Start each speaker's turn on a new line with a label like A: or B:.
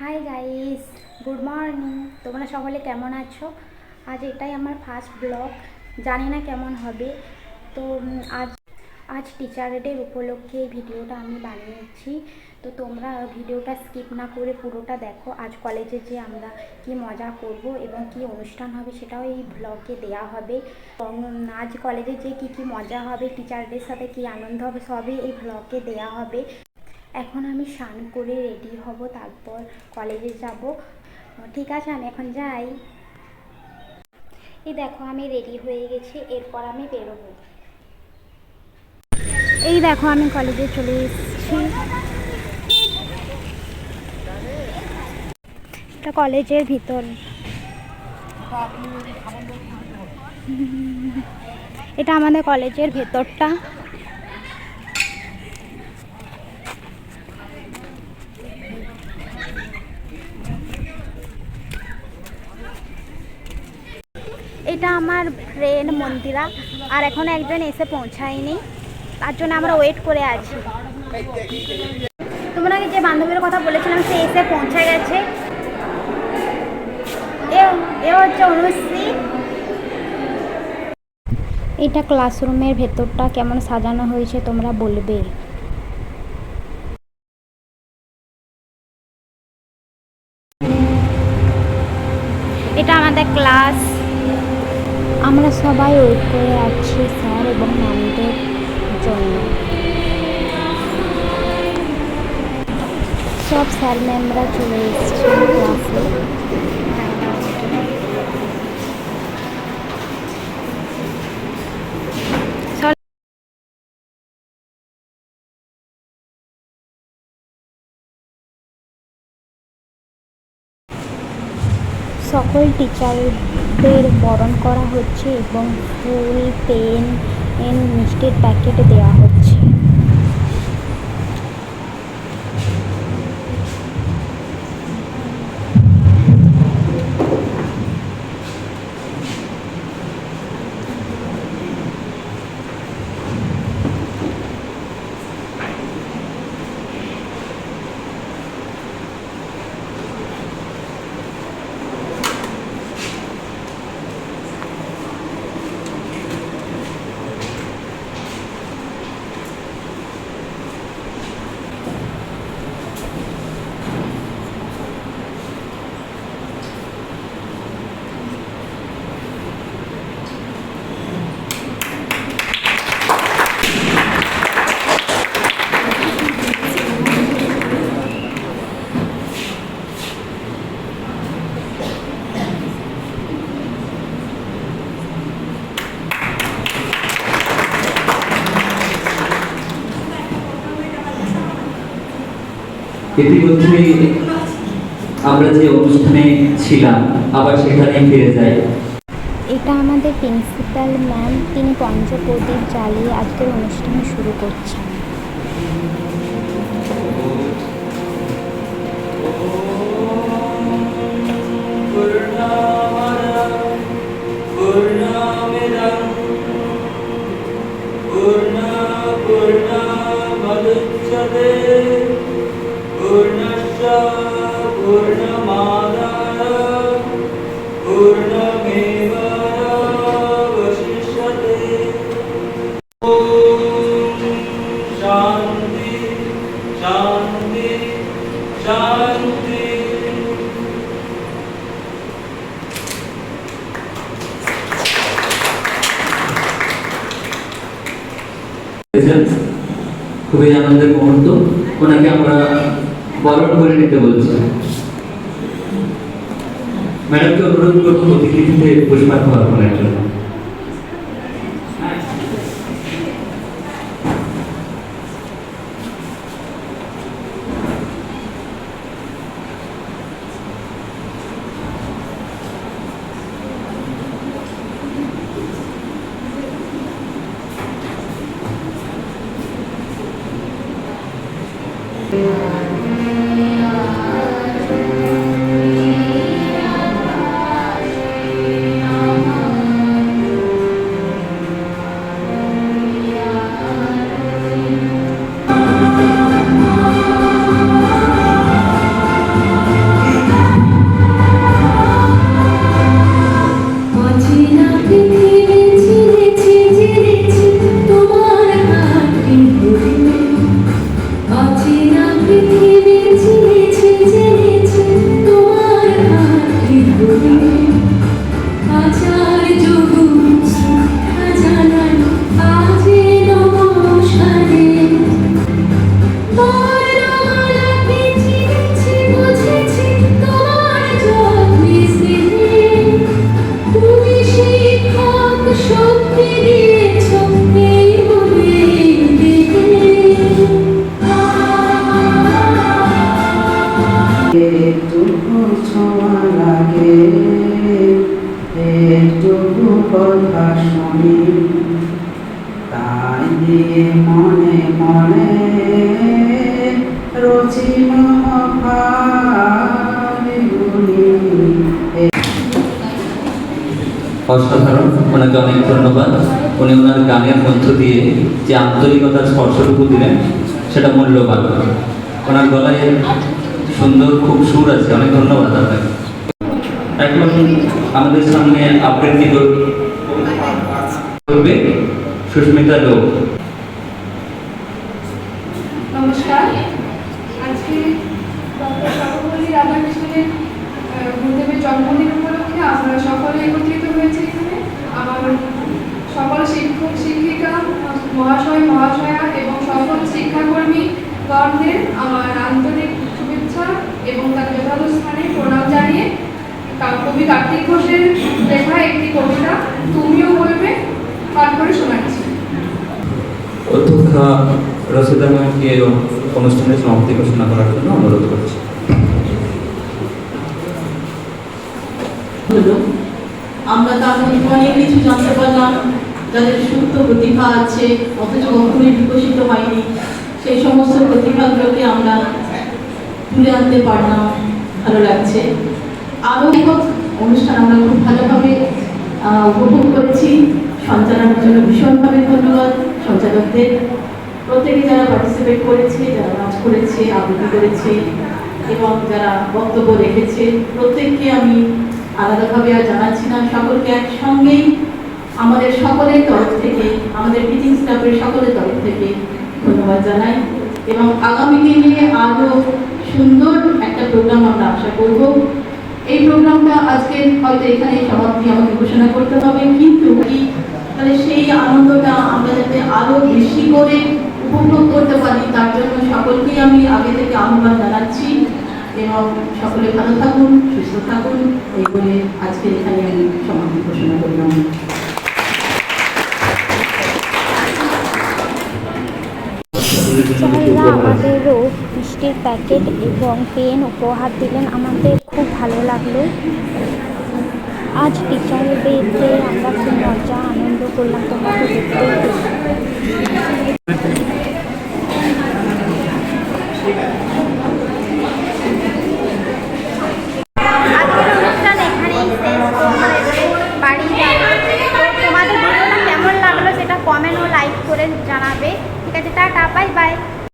A: Hi guys good morning তোমরা সকলে কেমন আছো? আজ এটাই আমার ফার্স্ট ব্লগ জানি না কেমন হবে। তো আজ আজ টিচার ডের উপলক্ষে এই ভিডিওটা আমি বানিয়েছি। তো তোমরা ভিডিওটা স্কিপ না করে পুরোটা দেখো। আজ কলেজে যে আমরা কি মজা করব এবং কি অনুষ্ঠান হবে সেটাও এই ব্লগে দেওয়া হবে। এবং আজ কলেজে যে কি কি মজা হবে টিচারদের সাথে কি আনন্দ হবে, সবই এই ব্লগে দেওয়া হবে। এখন আমি স্নান করে রেডি হব, তারপর কলেজে যাব। ঠিক আছে, আমি এখন যাই। এই দেখো, আমি রেডি হয়ে গেছি, এরপর আমি বেরোবো। এই দেখো, আমি কলেজে চলে এসেছি। এটা কলেজের ভিতর। এটা আমাদের কলেজের ভেতরটা। এটা আমার ফ্রেন্ড মন্দিরা, আর এখন একজন এসে পৌঁছায়নি। তার জন্য আমরা ওয়েট করে আছি। তোমরা যে বান্ধবীর কথা বলেছিলাম, সে এসে পৌঁছে গেছে। এ হচ্ছে অনুশ্রী। এটা ক্লাসরুমের ভেতরটা কেমন সাজানো হয়েছে তোমরা বলবে? আমরা সবাই ওয়েট করে আছি, স্যার এবং ম্যামদের জন্য। সব স্যার ম্যামরা চলে এসেছে ক্লাসে। সকল টিচারদের বরণ করা হচ্ছে এবং ফুল পেন মিষ্টির প্যাকেট দেওয়া হচ্ছে।
B: ইতিমধ্যে আমরা যে অনুষ্ঠানে ছিলাম, আবার সেখানে ফিরে যাই।
A: এটা আমাদের প্রিন্সিপাল ম্যাম, তিনি পঞ্চপ্রদীপ জ্বালিয়ে আজকের অনুষ্ঠান শুরু করছেন।
B: খুবই আনন্দের মুহূর্ত। ওনাকে আমরা বরণ করে নিতে বলছি। ম্যাডামকে অনুরোধ করব অতিথিতে পুষ্পার্ঘ অর্পণের জন্য। অসাধারণ, ওনাকে অনেক ধন্যবাদ। উনি ওনার গানের মধ্য দিয়ে যে আন্তরিকতার স্পর্শটুকু দিলেন, সেটা মূল্যবান। ওনার গলায় সুন্দর খুব সুর আছে। অনেক ধন্যবাদ আপনাকে। এখন আমাদের সামনে আবৃত্তি কর- করবে সুস্মিতা লোক
C: জন্মদিন উপলক্ষে আমরা সকলে একত্রিত হয়েছি এখানে। আমার সকল শিক্ষক, শিক্ষিকা, মহাশয়, মহাশয়া এবং সকল শিক্ষাকর্মী গণদের আমার আন্তরিক শুভেচ্ছা এবং তার যথাযথ স্থানে প্রণাম জানিয়ে কবি কার্তিক ঘোষের লেখা একটি কবিতা, তুমিও বলবে, পাঠ করে শোনাচ্ছি।
B: অধ্যক্ষা রসিদা ম্যামকে অনুষ্ঠানের সমাপ্তি ঘোষণা করার জন্য অনুরোধ করছি।
D: হলো। আমরা তার অনেক কিছু জানতে পারলাম, যাদের সুপ্ত প্রতিভা আছে, অথচ কখনোই বিকশিত হয়নি, সেই সমস্ত প্রতিভাগুলোকে আমরা তুলে আনতে পারলাম, ভালো লাগছে। আরও অনুষ্ঠান আমরা খুব ভালোভাবে উপভোগ করেছি। সঞ্চালনের জন্য ভীষণভাবে ধন্যবাদ। সঞ্চালকদের প্রত্যেকে যারা পার্টিসিপেট করেছে, যারা নাচ করেছে, আবৃত্তি করেছে, এবং যারা বক্তব্য রেখেছে, প্রত্যেককে আমি আলাদাভাবে আর জানাচ্ছি না। সকলকে একসঙ্গেই আমাদের সকলের তরফ থেকে, আমাদের টিচিং স্টাফের সকলের তরফ থেকে ধন্যবাদ জানাই এবং আগামী দিনে আরও সুন্দর একটা প্রোগ্রাম আমরা আশা করব। এই প্রোগ্রামটা আজকে হয়তো এখানে সমাপ্তি, আমাকে ঘোষণা করতে হবে। কিন্তু তাহলে সেই আনন্দটা আমরা যাতে আরও বেশি করে উপভোগ করতে পারি, তার জন্য সকলকেই আমি আগে থেকে আহ্বান জানাচ্ছি। এবং সকলে ভালো থাকুন, সুস্থ থাকুন। এই বলে আজকে এখানে আমি ঘোষণা করলাম।
A: আমাদেরও মিষ্টির প্যাকেট এবং পেন উপহার দিলেন। আমাদের খুব ভালো লাগল। আজ টিচারের ডেতে আমরা খুব মজা, আনন্দ করলাম তোমরা তো দেখতেই পেলে।